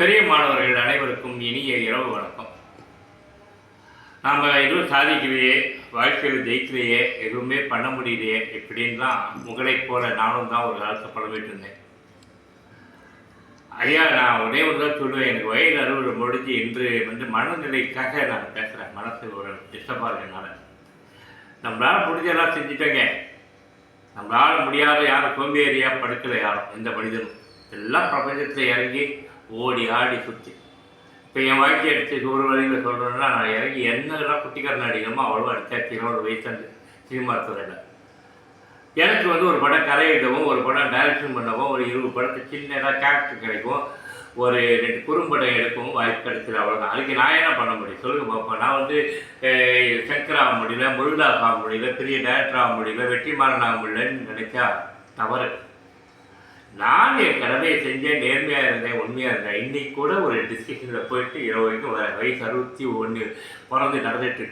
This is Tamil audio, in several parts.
பெரிய மாணவர்கள் அனைவருக்கும் இனிய இரவு வணக்கம். நாம் எதுவும் சாதிக்கலையே வாழ்க்கையில் ஜெயிக்கலையே எதுவுமே பண்ண முடியலையே இப்படின்லாம் உங்களை போல நானும் தான் ஒரு காலத்தை பழகிட்டு இருந்தேன். ஐயா நான் ஒரே ஒரு தான் சொல்லுவேன் எனக்கு வயது அறுவடை முடிஞ்சு இன்று வந்து மனநிலைக்காக நான் பேசுகிறேன் மனசு ஒரு டிஸ்டர்பாக இருக்கனால. நம்மளால் முடிஞ்சதெல்லாம் செஞ்சுட்டேங்க. நம்மளால் முடியாத யாரும் சோம்பேறியாக படுக்கலை யாரும் எந்த மனிதனும். எல்லாம் பிரபஞ்சத்தில் இறங்கி ஓடி ஆடி சுற்றி இப்போ என் வாழ்க்கை எடுத்து ஒரு வழியில் சொல்கிறேன்னா நான் இறங்கி என்னெல்லாம் குட்டிக்காரன் அடிக்கணுமோ அவ்வளோ அடித்தாச்சு இருபது வயசு சினிமா துறையில் எனக்கு வந்து ஒரு படம் கதை எழுதவும் ஒரு படம் டைரக்ஷன் பண்ணவும் ஒரு இருபது படத்துக்கு சின்னதாக கேரக்டர் கிடைக்கும். ஒரு ரெண்டு குறும்படம் எடுக்கவும் வாய்ப்பு கிடைச்சது அவ்வளோதான் அதுக்கு நான் என்ன பண்ண முடியும்? சொல்லுங்கள் பார்ப்போம் நான் வந்து அஹ், சங்கர் ஆக முடியல முருகதாஸ் ஆக முடியல பெரிய டேரக்டர் ஆக முடியல வெற்றிமாறன் ஆக முடியலன்னு நினைச்சா தவறு. நான் என் கடமையை செஞ்சேன் நேர்மையாக இருந்தேன் உண்மையாக இருந்தேன். இன்னைக்கு கூட ஒரு டிஸ்கஷனில் போயிட்டு இரவு வரைக்கும் வர வயசு அறுபத்தி ஒன்று பிறந்து நடந்துட்டு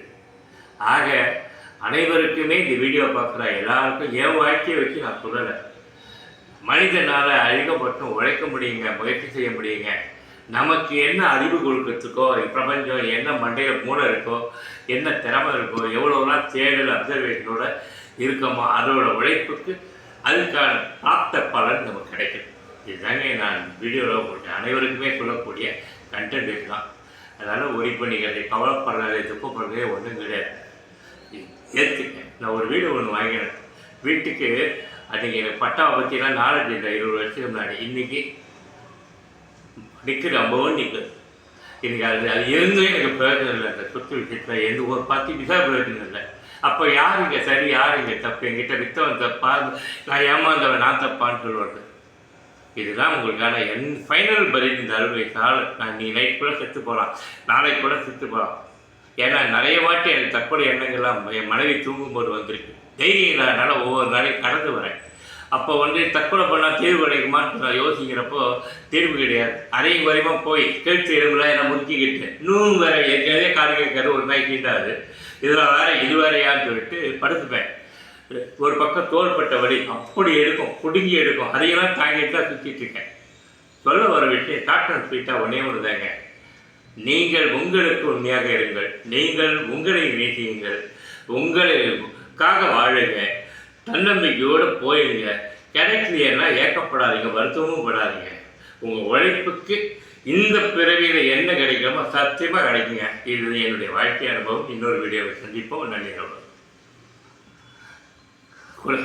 ஆக அனைவருக்குமே இந்த வீடியோ பார்க்குற எல்லாருக்கும் என் வாழ்க்கையை வச்சு நான் சொல்லலை. மனிதனால் அதிகப்பட்டும் உழைக்க முடியுங்க முயற்சி செய்ய முடியுங்க. நமக்கு என்ன அறிவு கொடுக்கறதுக்கோ பிரபஞ்சம் என்ன மண்டையில் மூளை இருக்கோ என்ன திறமை இருக்கோ எவ்வளோலாம் தேடல் அப்சர்வேஷனோட இருக்கோமோ அதோட உழைப்புக்கு அதுக்கான பிராப்த பலன் நமக்கு கிடைக்கும். இதுதாங்க நான் வீடியோவில் உங்களுக்கு அனைவருக்குமே சொல்லக்கூடிய கண்டென்ட் இதுதான். அதனால் ஒரி பண்ணிக்கிறது கவலைப்படுறதே துக்கப்படுறதே ஒன்றும் கிடையாது. ஏற்றுக்க நான் ஒரு வீடு ஒன்று வாங்கினேன். வீட்டுக்கு அன்றைக்கி எனக்கு பட்டாவை பற்றிலாம் நாலேஜ் இல்லை இருபது வருஷத்துக்கு முன்னாடி. இன்றைக்கி நிற்குது ரொம்பவும் நிற்குது எனக்கு அது அது இருந்தும் எனக்கு பிரயோஜனம் இல்லை. அந்த சொத்து விஷயத்தில் எந்த ஒரு பத்து பைசா பிரயோஜனம் இல்லை. அப்போ யாருங்க சரி யாருங்க தப்பு? என்கிட்ட வித்தவன் தப்பா? நான் ஏமாந்தவன் நான் தப்பான்னு சொல்லுவாங்க இதுதான் உங்களுக்கான என் ஃபைனல் பதில் இந்த அறுவை கால நான் நீ நைட் கூட செத்து போகலாம். நாளைக்கு கூட செத்து போகலாம். ஏன்னா நிறைய வாட்டி எனக்கு தற்கொலை எண்ணங்கள்லாம் என் மனைவி தூங்கும்போது வந்திருக்கு. தைரியம் இல்லாதனால ஒவ்வொரு நாளையும் கடந்து வரேன். அப்போ வந்து தற்கொலை பண்ணால் தீர்வு கிடைக்குமான்னு நான் யோசிக்கிறப்போ தீர்வு கிடையாது. அரையும் குறையுமா போய் கேட்டு எலும்புலாம் என்ன முறுக்கிக்கிட்டு. இன்னும் வேற ஏற்கனவே காடு கேட்காது ஒரு நாய் கீட்டாது இதில் வேற இது வேறையான்னு சொல்லிட்டு படுத்துப்பேன். ஒரு பக்கம் தோள்பட்ட வழி அப்படி எடுக்கும் குடுங்கி எடுக்கும். அதையெல்லாம் தாங்கிட்டு தான் சுற்றிட்டு இருக்கேன். சொல்ல வர விஷயம் டாக்டர் ஸ்வீட்டாக ஒன்றே ஒன்று தாங்க நீங்கள் உங்களுக்கு உண்மையாக இருங்கள் நீங்கள் உங்களை நேசியுங்கள். உங்களுக்காக வாழுங்க. தன்னம்பிக்கையோடு போயிடுங்க கிடைக்கலையன்னா ஏக்கப்படாதீங்க வருத்தமும் படாதீங்க. உங்கள் உழைப்புக்கு இந்த பிறவியில் என்ன கிடைக்குமோ சத்தியமாக கிடைக்குங்க. இது என்னுடைய வாழ்க்கை அனுபவம். இன்னொரு வீடியோவை சந்திப்போம். நன்றி கொடு